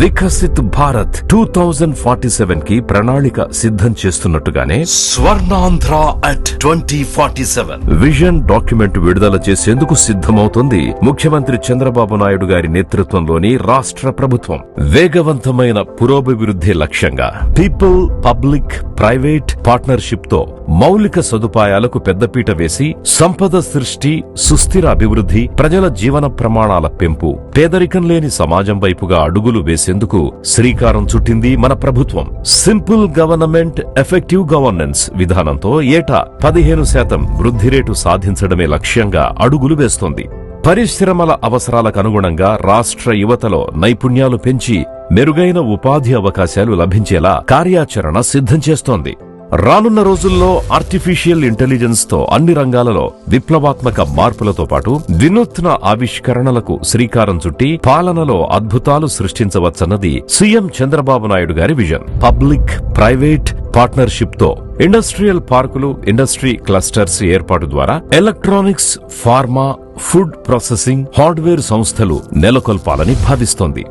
Viksit Bharat two thousand forty సెవెన్కి ప్రణాళిక సిద్ధం చేస్తున్నట్టుగానే Swarnandhra at twenty forty seven vision document విడుదల చేసేందుకు సిద్ధమవుతోంది ముఖ్యమంత్రి చంద్రబాబు నాయుడు గారి నేతృత్వంలోని రాష్ట్ర ప్రభుత్వం. వేగవంతమైన పురోభివృద్ధి లక్ష్యంగా. పీపుల్ పబ్లిక్ ప్రైవేట్ పార్ట్నర్షిప్తో మౌలిక సదుపాయాలకు పెద్దపీట వేసి సంపద సృష్టి సుస్థిర అభివృద్ధి ప్రజల జీవన ప్రమాణాల పెంపు పేదరికం లేని సమాజం వైపుగా అడుగులు వేసేందుకు శ్రీకారం చుట్టింది మన ప్రభుత్వం. సింపుల్ గవర్నమెంట్ ఎఫెక్టివ్ గవర్నెన్స్ విధానంతో ఏటా పదిహేను శాతం వృద్ధి రేటు సాధించడమే లక్ష్యంగా అడుగులు వేస్తోంది. పరిశ్రమల అవసరాలకు అనుగుణంగా రాష్ట్ర యువతలో నైపుణ్యాలు పెంచి మెరుగైన ఉపాధి అవకాశాలు లభించేలా కార్యాచరణ సిద్ధం చేస్తోంది. రానున్న రోజుల్లో ఆర్టిఫిషియల్ ఇంటెలిజెన్స్తో అన్ని రంగాలలో విప్లవాత్మక మార్పులతో పాటు వినూత్న ఆవిష్కరణలకు శ్రీకారం చుట్టి పాలనలో అద్భుతాలు సృష్టించవచ్చన్నది సీఎం చంద్రబాబు నాయుడు గారి విజన్. పబ్లిక్ ప్రైవేట్ పార్ట్నర్షిప్తో ఇండస్ట్రియల్ పార్కులు ఇండస్ట్రీ క్లస్టర్స్ ఏర్పాటు ద్వారా electronics pharma food processing hardware సంస్థలు నెలకొల్పాలని భావిస్తోంది.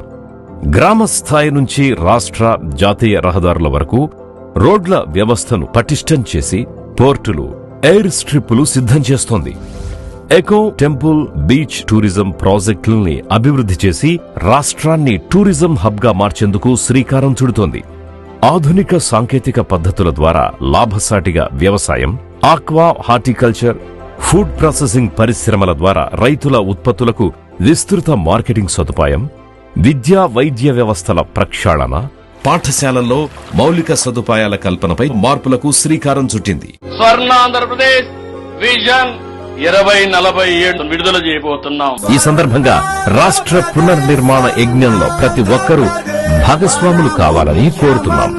గ్రామ స్థాయి నుంచి రాష్ట్ర జాతీయ రహదారుల వరకు రోడ్ల వ్యవస్థను పటిష్టం చేసి పోర్టులు ఎయిర్ స్ట్రిప్పులు సిద్ధం చేస్తోంది. ఎకో టెంపుల్ బీచ్ టూరిజం ప్రాజెక్టుల్ని అభివృద్ధి చేసి రాష్ట్రాన్ని టూరిజం హబ్గా మార్చేందుకు శ్రీకారం చుడుతోంది. ఆధునిక సాంకేతిక పద్ధతుల ద్వారా లాభసాటిగా వ్యవసాయం ఆక్వా హార్టికల్చర్ ఫుడ్ ప్రాసెసింగ్ పరిశ్రమల ద్వారా రైతుల ఉత్పత్తులకు విస్తృత మార్కెటింగ్ సదుపాయం విద్యా వైద్య వ్యవస్థల ప్రక్షాళన పాఠశాలల్లో మౌలిక సదుపాయాల కల్పనపై మార్పులకు శ్రీకారం చుట్టింది. స్వర్ణాంధ్రప్రదేశ్ విజన్ ఇరవై నలభై ఏడు విడుదల చేయబోతున్నాం. ఈ సందర్భంగా రాష్ట్ర పునర్నిర్మాణ యజ్ఞంలో ప్రతి ఒక్కరూ భాగస్వాములు కావాలని కోరుతున్నాం.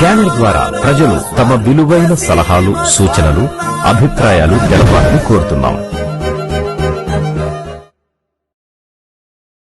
క్యానల్ ద్వారా ప్రజలు తమ విలువైన సలహాలు సూచనలు అభిప్రాయాలు తెలపాలని కోరుతున్నాం.